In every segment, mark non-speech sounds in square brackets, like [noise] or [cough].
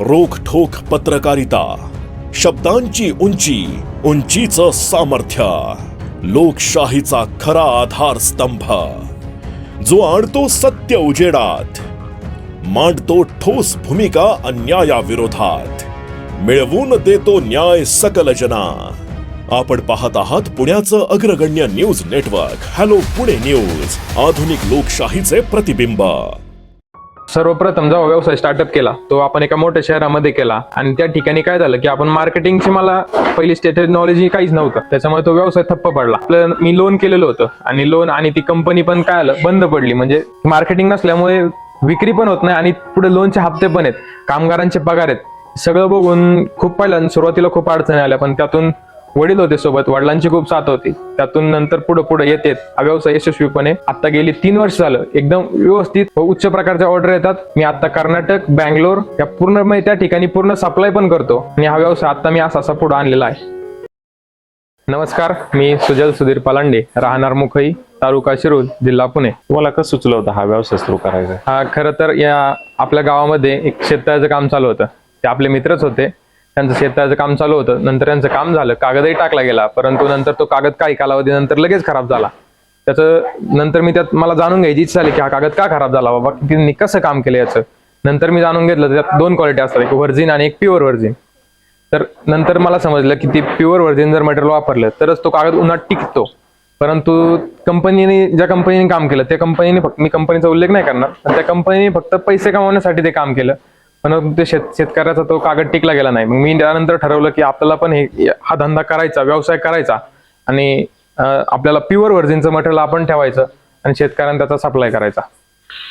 रोखठोक पत्रकारिता. शब्दांची उंची उंचीच सामर्थ्य. लोकशाहीचा खरा आधार स्तंभ. जो आणतो सत्य उजेडात. मांडतो ठोस भूमिका अन्यायाविरोधात. मिळवून देतो न्याय सकल जना. आपण पाहत आहात पुण्याचं अग्रगण्य news network. Hello Pune news. आधुनिक लोकशाहीचे प्रतिबिंब. सर्वप्रथम जेव्हा व्यवसाय स्टार्टअप केला तो आपण एका मोठ्या शहरामध्ये केला. आणि त्या ठिकाणी काय झालं की आपण मार्केटिंगची मला पहिली स्टेट नॉलेज ही काहीच नव्हतं. त्याच्यामुळे तो व्यवसाय ठप्प पडला. आपलं मी लोन केलेलं होतं. आणि लोन आणि ती कंपनी पण काय आलं बंद पडली. म्हणजे मार्केटिंग नसल्यामुळे विक्री पण होत नाही आणि पुढे लोनचे हप्ते पण आहेत. कामगारांचे पगार आहेत. सगळं बघून खूप पहिल्या सुरुवातीला खूप अडचणी आल्या पण त्यातून वडील होते सोबत वडिलांची खूप साथ होती. त्यातून नंतर पुढे पुढे येते. हा व्यवसाय यशस्वीपणे आता गेली तीन वर्ष झालं. एकदम व्यवस्थित व उच्च प्रकारच्या ऑर्डर येतात. मी आता कर्नाटक बँगलोर या पूर्ण म्हणजे त्या ठिकाणी पूर्ण सप्लाय पण करतो. आणि हा व्यवसाय आता मी असा असा पुढे आणलेला आहे. नमस्कार मी सुजल सुधीर पलांडे. राहणार मुखई तालुका शिरूर जिल्हा पुणे. तुम्हाला कसं सुचलं होतं हा व्यवसाय सुरू करायचा? हा खरं तर या आपल्या गावामध्ये एक शेततळ्याचं काम चालू होतं. ते आपले मित्रच होते. त्यांचं शेताचं काम चालू होतं. नंतर त्यांचं काम झालं. कागदही टाकला गेला. परंतु नंतर तो कागद काही कालावधीनंतर लगेच खराब झाला. त्याचं नंतर मी त्यात मला जाणून घ्यायची इच्छा झाली की हा कागद का खराब झाला? बाबा त्यांनी कसं काम केलं याचं? नंतर मी जाणून घेतलं त्यात दोन क्वालिटी असतात. एक व्हर्जिन आणि एक प्युअर व्हर्जिन तर नंतर मला समजलं की ती प्युअर व्हर्जिन जर मटेरियल वापरलं तरच तो कागद उन्हात टिकतो. परंतु कंपनीने ज्या कंपनीने काम केलं त्या कंपनीने फक्त मी कंपनीचा उल्लेख नाही करणार त्या कंपनीने फक्त पैसे कमावण्यासाठी ते काम केलं. पण ते शेत शेतकऱ्याचा तो कागद टिकला गेला नाही. मग मी त्यानंतर ठरवलं की आपल्याला पण हे हा धंदा करायचा व्यवसाय करायचा आणि आपल्याला प्युअर व्हर्जिनचं मटेरियल आपण ठेवायचं आणि शेतकऱ्यांना त्याचा सप्लाय करायचा.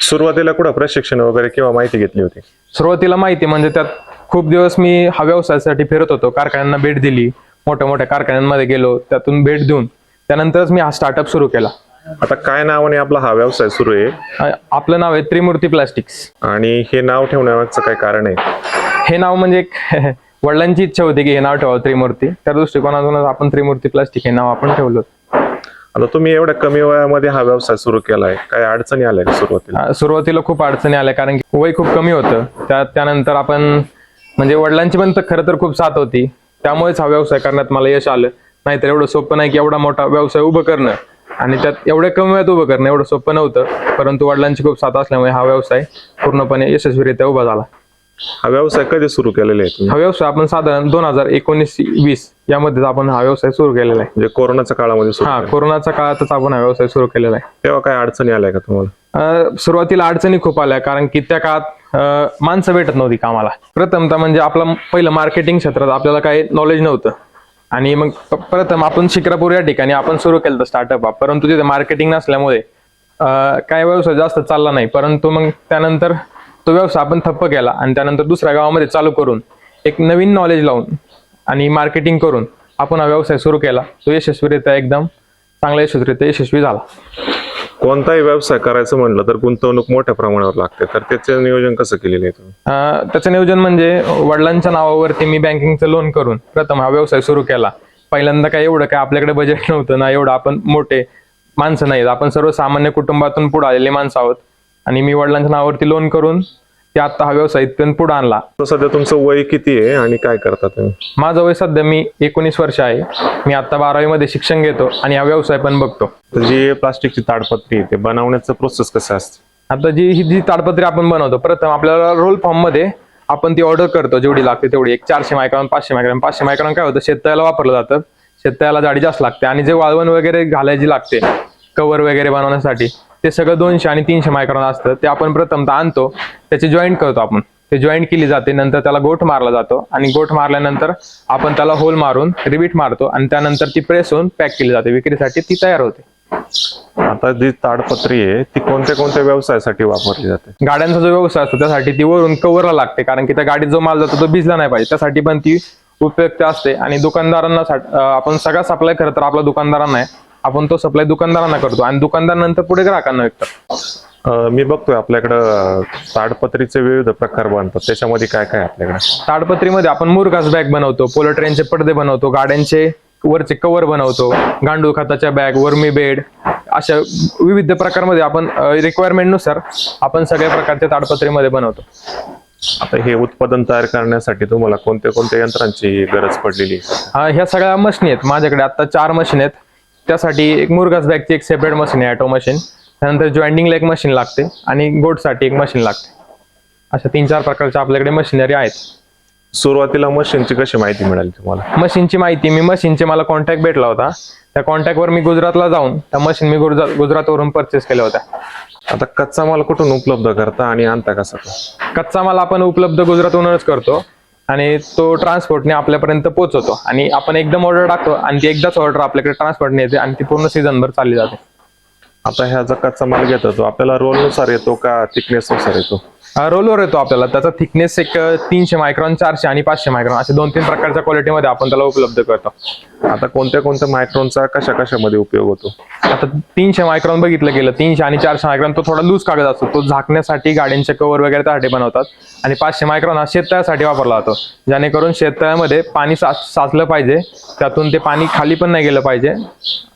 सुरुवातीला कुठं प्रशिक्षण वगैरे किंवा माहिती घेतली होती? सुरुवातीला माहिती म्हणजे त्यात खूप दिवस मी हा व्यवसायासाठी फिरत होतो. कारखान्यांना भेट दिली. मोठ्या मोठ्या कारखान्यांमध्ये गेलो. त्यातून भेट देऊन. त्यानंतरच मी हा स्टार्टअप सुरू केला. आता काय नावाने आपला हा व्यवसाय सुरू आहे? आपलं नाव आहे त्रिमूर्ती प्लास्टिक्स. आणि हे नाव ठेवण्यामागचं काय कारण आहे? हे नाव म्हणजे एक [laughs] वडिलांची इच्छा होती की हे नाव ठेवावं त्रिमूर्ती. त्या दृष्टिकोनातून आपण त्रिमूर्ती प्लास्टिक हे नाव आपण ठेवलं. आता तुम्ही एवढ्या कमी वयामध्ये हा व्यवसाय सुरू केलाय. काय अडचणी आल्या सुरुवातीला? सुरुवातीला खूप अडचणी आल्या कारण की वय खूप कमी होतं. त्या त्यानंतर आपण म्हणजे वडिलांची पण खरं तर खूप साथ होती. त्यामुळेच हा व्यवसाय करण्यात मला यश आलं. नाहीतर एवढं सोपं नाही की एवढा मोठा व्यवसाय उभं करणं. आणि त्यात एवढ्या कमी वेळात उभं करणं एवढं सोपं नव्हतं परंतु वडिलांची खूप साथ असल्यामुळे हा व्यवसाय पूर्णपणे यशस्वीरित्या उभा झाला. हा व्यवसाय कधी सुरू केलेला आहे हा व्यवसाय आपण साधारण दोन हजार एकोणीस वीस यामध्ये आपण हा व्यवसाय सुरू केलेला आहे. म्हणजे कोरोनाच्या काळामध्ये हा. कोरोनाच्या काळातच आपण हा व्यवसाय सुरू केलेला आहे. तेव्हा काय अडचणी आल्या का तुम्हाला? सुरुवातीला अडचणी खूप आल्या कारण की त्या काळात माणसं भेटत नव्हती कामाला. प्रथमतः म्हणजे आपलं पहिलं मार्केटिंग क्षेत्रात आपल्याला काही नॉलेज नव्हतं. आणि मग प- प्रथम आपण शिक्रापूर या ठिकाणी आपण सुरू केलं स्टार्टअप परंतु तिथे मार्केटिंग नसल्यामुळे अ, काय व्यवसाय जास्त चालला नाही. परंतु मग त्यानंतर तो व्यवसाय आपण ठप्प केला आणि त्यानंतर दुसऱ्या गावामध्ये चालू करून एक नवीन नॉलेज लावून आणि मार्केटिंग करून आपण हा व्यवसाय सुरू केला. तो यशस्वीरित्या एकदम चांगला यशस्वीरित्या यशस्वी झाला. कोणताही व्यवसाय करायचं म्हणलं तर गुंतवणूक मोठ्या प्रमाणावर लागते. तर त्याचं नियोजन कसं केलेलं आहे तुम्ही? अं, त्याचं नियोजन म्हणजे वडिलांच्या नावावरती मी बँकिंगचं लोन करून प्रथम हा व्यवसाय सुरू केला. पहिल्यांदा काय एवढं काय आपल्याकडे बजेट [laughs] नव्हतं ना एवढं आपण मोठे माणसं नाहीत. आपण सर्व सामान्य कुटुंबातून पुढे आलेले माणसं आहोत. आणि मी वडिलांच्या नावावरती लोन करून ते आता हा व्यवसाय इथपर्यंत पुढे आणला. सध्या तुमचं वय किती आहे आणि काय करता तुम्ही? माझं वय सध्या मी एकोणीस वर्ष आहे. मी आता बारावीमध्ये शिक्षण घेतो आणि हा व्यवसाय पण बघतो. जी प्लास्टिकची ताडपत्री आहे ते बनवण्याचं प्रोसेस कसं असतं? आता जी ही जी ताडपत्री आपण बनवतो प्रथम आपल्याला रोल फॉर्ममध्ये आपण ती ऑर्डर करतो जेवढी लागते तेवढी. एक चारशे मायक्रॉन पाचशे मायक्रॉन पाचशे मायक्रॉन काय होतं? शेततळ्याला वापरलं जातं. शेततळ्याला जाडी जास्त लागते आणि जे वाळवण वगैरे घालायची लागते कवर वगैरे बनवण्यासाठी ते सगळं दोनशे आणि तीनशे मायक्रॉन असतं ते आपण प्रथमतः आणतो त्याची जॉईंट करतो आपण. ते जॉईंट केली जाते नंतर त्याला गोठ मारला जातो आणि गोठ मारल्यानंतर आपण त्याला होल मारून रिबीट मारतो आणि त्यानंतर ती प्रेस होऊन पॅक केली जाते. विक्रीसाठी ती तयार होते. आता जी ताडपत्री आहे ती कोणत्या कोणत्या व्यवसायासाठी वापरली जाते? गाड्यांचा जो व्यवसाय असतो त्यासाठी ती वरून कव्हरला लागते कारण की त्या गाडीत जो माल जातो तो भिजला नाही पाहिजे. त्यासाठी पण ती उपयुक्त असते आणि दुकानदारांना आपण सगळा सप्लाय खरं तर आपला दुकानदारांना आहे. आपण तो सप्लाय दुकानदारांना करतो आणि दुकानदार नंतर पुढे ग्राहकांना विकतात. मी बघतोय आपल्याकडं ताडपत्रीचे विविध प्रकार बनतात. त्याच्यामध्ये काय काय आपल्याकडे? ताडपत्रीमध्ये आपण मुरघास बॅग बनवतो पोलो ट्रेनचे पडदे बनवतो गाड्यांचे वरचे कव्हर बनवतो गांडूळ खताच्या बॅग वर्मी बेड अशा विविध प्रकारमध्ये आपण रिक्वायरमेंटनुसार आपण सगळ्या प्रकारच्या ताडपत्रीमध्ये बनवतो. आता हे उत्पादन तयार करण्यासाठी तुम्हाला कोणत्या कोणत्या यंत्रांची गरज पडलेली? हा, ह्या सगळ्या मशीन आहेत. माझ्याकडे आता चार मशीन आहेत. त्यासाठी एक मुरगास बॅगची एक सेपरेट मशीन आहे ऑटो मशीन त्यानंतर जॉईंटिंगला एक मशीन लागते आणि गोटसाठी एक मशीन लागते. अशा तीन चार प्रकारच्या आपल्याकडे मशिनरी आहेत. सुरुवातीला मशीनची कशी माहिती मिळाली तुम्हाला? मशीनची माहिती मी मशीनचे मला कॉन्टॅक्ट भेटला होता. त्या कॉन्टॅक्टवर मी गुजरातला जाऊन त्या मशीन मी गुजरात गुजरातवरून परचेस केल्या होत्या. आता कच्चा माल कुठून उपलब्ध करता आणि आणता कसा तो? कच्चा माल आपण उपलब्ध गुजरातहूनच करतो. आणि तो ट्रान्सपोर्टने आपल्यापर्यंत पोहोचवतो. आणि आपण एकदम ऑर्डर टाकतो आणि ती एकदाच ऑर्डर आपल्याकडे ट्रान्सपोर्टने येते आणि ती पूर्ण सीझनभर चालली जाते. आता ह्याचा कच्चा माल घेतो तो. आपल्याला रोलनुसार येतो का थिकनेस नुसार येतो? रोलवर येतो आपल्याला. त्याचा थिकनेस एक तीनशे मायक्रॉन चारशे आणि पाचशे मायक्रॉन असे दोन तीन प्रकारच्या क्वालिटीमध्ये आपण त्याला उपलब्ध करतो. आता कोणत्या कोणत्या मायक्रोनचा कशा कशामध्ये उपयोग होतो? आता तीनशे मायक्रॉन बघितलं गेलं तीनशे आणि चारशे मायक्रॉन तो थोडा लूज कागद असतो. तो झाकण्यासाठी गाड्यांचे कव्हर वगैरे त्यासाठी बनवतात आणि पाचशे मायक्रॉन हा शेततळ्यासाठी वापरला जातो. जेणेकरून शेततळ्यामध्ये पाणी साच साचलं पाहिजे. त्यातून ते पाणी खाली पण नाही गेलं पाहिजे.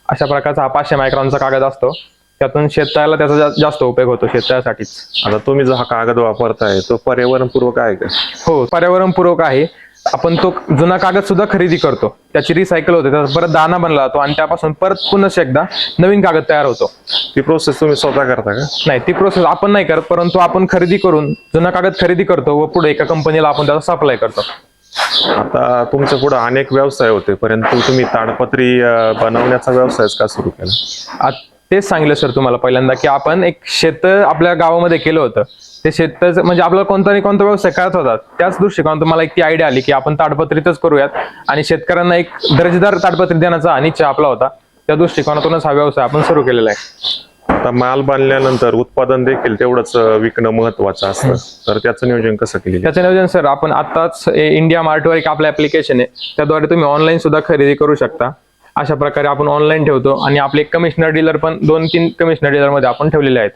अशा प्रकारचा हा पाचशे मायक्रॉनचा कागद असतो. त्यातून शेततळ्याला त्याचा जा- जास्त उपयोग होतो शेततळ्यासाठीच आता तुम्ही जो हा कागद वापरताय तो पर्यावरणपूर्वक आहे का? हो पर्यावरणपूरक आहे. आपण तो जुना कागद सुद्धा खरेदी करतो. त्याची रिसायकल होते त्याचा परत दाना बनला जातो आणि त्यापासून परत पुन्हा एकदा नवीन कागद तयार होतो. ती प्रोसेस तुम्ही स्वतः करता का? नाही ती प्रोसेस आपण नाही करत परंतु आपण खरेदी करून जुना कागद खरेदी करतो व पुढे एका कंपनीला आपण त्याचा सप्लाय करतो. आता तुमच्यापुढे अनेक व्यवसाय होते परंतु तुम्ही ताडपत्री बनवण्याचा व्यवसायच का सुरू केला? तेच सांगितलं सर तुम्हाला पहिल्यांदा की आपण एक शेत आपल्या गावामध्ये केलं होतं. ते शेतच म्हणजे आपल्याला कोणता नाही कोणता व्यवसाय करत होता त्याच दृष्टिकोनातून मला एक ती आयडिया आली की आपण ताडपत्रीतच करूयात. आणि शेतकऱ्यांना एक दर्जेदार ताडपत्री देण्याचा अनिच्छा आपला होता. त्या दृष्टिकोनातूनच हा व्यवसाय आपण सुरू केलेला आहे. आता माल बांधल्यानंतर उत्पादन देखील तेवढंच विकणं महत्वाचं असतं. तर त्याचं नियोजन कसं केलेलं त्याचं नियोजन सर आपण आताच इंडिया मार्टवर एक आपलं ऍप्लिकेशन आहे. त्याद्वारे तुम्ही ऑनलाईन सुद्धा खरेदी करू शकता. अशा प्रकारे आपण ऑनलाईन ठेवतो आणि आपले कमिशनर डीलर पण दोन तीन कमिशनर डीलरमध्ये आपण ठेवलेले आहेत.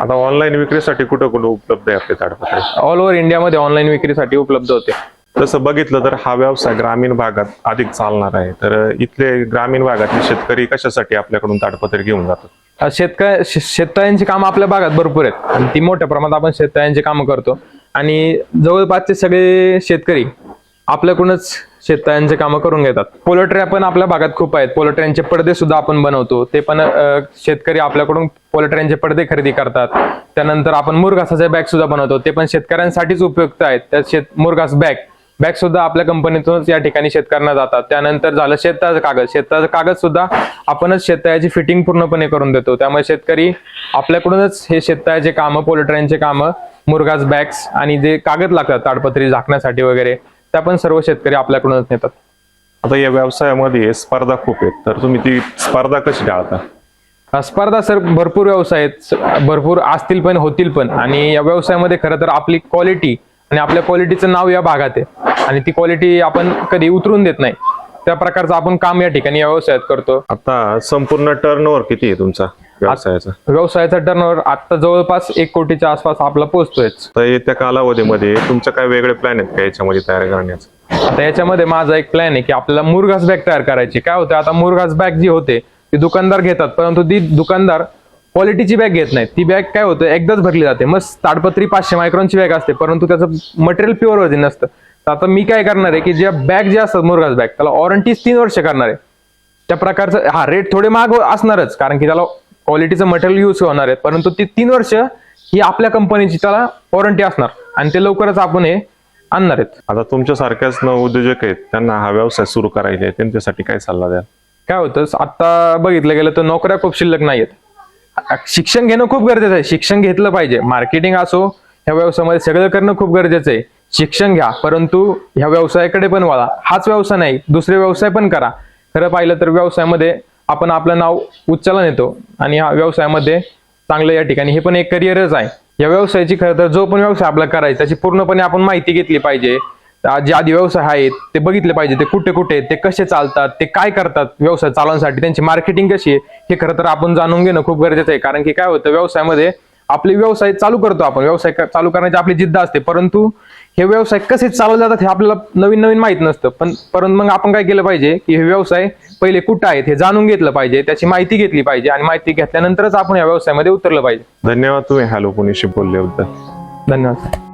आता ऑनलाईन विक्रीसाठी कुठं कुठं उपलब्ध आहे आपले ताडपत्री ऑल ओव्हर इंडियामध्ये ऑनलाईन विक्रीसाठी उपलब्ध होते. तसं बघितलं तर हा व्यवसाय ग्रामीण भागात अधिक चालणार आहे. तर इथले ग्रामीण भागातले शेतकरी कशासाठी आपल्याकडून ताडपत्री घेऊन जातात? शेतकरी शेतकऱ्यांची कामं आपल्या भागात भरपूर आहेत. आणि ती मोठ्या प्रमाणात आपण शेतकऱ्यांची कामं करतो. आणि जवळपासचे सगळे शेतकरी आपल्याकडूनच शेतकऱ्यांचे कामं करून घेतात. पोलोट्र्या पण आपल्या भागात खूप आहेत. पोलोट्र्यांचे पडदे सुद्धा आपण बनवतो. ते पण शेतकरी आपल्याकडून पोलोट्र्यांचे पडदे खरेदी करतात. त्यानंतर आपण मुरघासाचे बॅग सुद्धा बनवतो. ते पण शेतकऱ्यांसाठीच उपयुक्त आहेत. त्या शेत मुरघास बॅग. बॅग सुद्धा आपल्या कंपनीतूनच या ठिकाणी शेतकऱ्यांना जातात. त्यानंतर झालं शेततळाचं कागद. शेततळाचं कागद सुद्धा आपणच शेततळ्याची फिटिंग पूर्णपणे करून देतो. त्यामुळे शेतकरी आपल्याकडूनच हे शेततळ्याचे कामं पोलट्र्यांचे कामं मुरगास बॅग्स आणि जे कागद लागतात ताडपत्री झाकण्यासाठी वगैरे त्या पण सर्व शेतकरी आपल्याकडूनच नेतात. आता या व्यवसायामध्ये स्पर्धा खूप आहेत तर तुम्ही ती स्पर्धा कशी टाळता? स्पर्धा सर भरपूर व्यवसाय आहेत भरपूर असतील पण होतील पण. आणि या व्यवसायामध्ये खरं तर आपली क्वालिटी आणि आपल्या क्वालिटीचं नाव या भागात आहे. आणि ती क्वालिटी आपण कधी उतरून देत नाही. त्या प्रकारचं आपण काम या ठिकाणी या व्यवसायात करतो. आता संपूर्ण टर्नओव्हर किती आहे तुमचा? व्यवसायाचा. व्यवसायाचा टर्नओव्हर आता जवळपास एक कोटीच्या आसपास आपला पोहोचतोय तर येत्या कालावधीमध्ये तुमच्या काय वेगळे प्लॅन आहेत का याच्यामध्ये तयार करण्याचं? आता याच्यामध्ये माझा एक प्लॅन आहे की आपल्याला मुरघास बॅग तयार करायची. काय होतं आता मुरघास बॅग जी होते ती दुकानदार घेतात परंतु ती दुकानदार क्वालिटीची बॅग घेत नाहीत. ती बॅग काय होतं? एकदाच भरली जाते. मग ताडपत्री पाचशे मायक्रॉनची बॅग असते परंतु त्याचं मटेरियल प्युअर वजन नसतं. तर आता मी काय करणार आहे की ज्या बॅग जे असतात मुरघास बॅग त्याला वॉरंटीच तीन वर्ष करणार आहे. त्या प्रकारचं हा रेट थोडे महाग असणारच कारण की त्याला क्वालिटीचं मटेरियल यूज होणार आहे. परंतु ती तीन वर्ष ही आपल्या कंपनीची त्याला वॉरंटी असणार. आणि ते लवकरच आपण हे आणणार आहेत. आता तुमच्या सारख्याच न उद्योजक आहेत. त्यांना हा व्यवसाय सुरू करायचे आहे. त्यांच्यासाठी काय सल्ला द्याल? काय होतं? आता बघितलं गेलं तर नोकऱ्या खूप शिल्लक नाहीयेत शिक्षण घेणं खूप गरजेचं आहे. शिक्षण घेतलं पाहिजे. मार्केटिंग असो ह्या व्यवसायामध्ये सगळं करणं खूप गरजेचं आहे. शिक्षण घ्या. परंतु ह्या व्यवसायाकडे पण वळा. हाच व्यवसाय नाही. दुसरे व्यवसाय पण करा. खरं पाहिलं तर व्यवसायामध्ये आपण आपलं नाव उच्चाला नेतो आणि हा व्यवसायामध्ये चांगलं या ठिकाणी. हे पण एक करिअरच आहे. या व्यवसायाची खरं तर जो पण व्यवसाय आपला करायचा त्याची पूर्णपणे आपण माहिती घेतली पाहिजे. जे आधी व्यवसाय आहेत ते बघितले पाहिजे ते कुठे कुठे आहेत, ते कसे चालतात ते काय करतात व्यवसाय चालवण्यासाठी त्यांची मार्केटिंग कशी आहे हे खरं तर आपण जाणून घेणं खूप गरजेचं आहे. कारण की काय होतं व्यवसायामध्ये आपले व्यवसाय चालू करतो आपण. व्यवसाय चालू करण्याची आपली जिद्द असते परंतु हे व्यवसाय कसे चालवले जातात हे आपल्याला नवीन नवीन माहीत नसतं. पण परंतु मग आपण काय केलं पाहिजे की हे व्यवसाय पहिले कुठं आहेत हे जाणून घेतलं पाहिजे त्याची माहिती घेतली पाहिजे आणि माहिती घेतल्यानंतरच आपण या व्यवसायामध्ये उतरलं पाहिजे. धन्यवाद तुम्ही हॅलो पुणेशी बोलल्याबद्दल. धन्यवाद.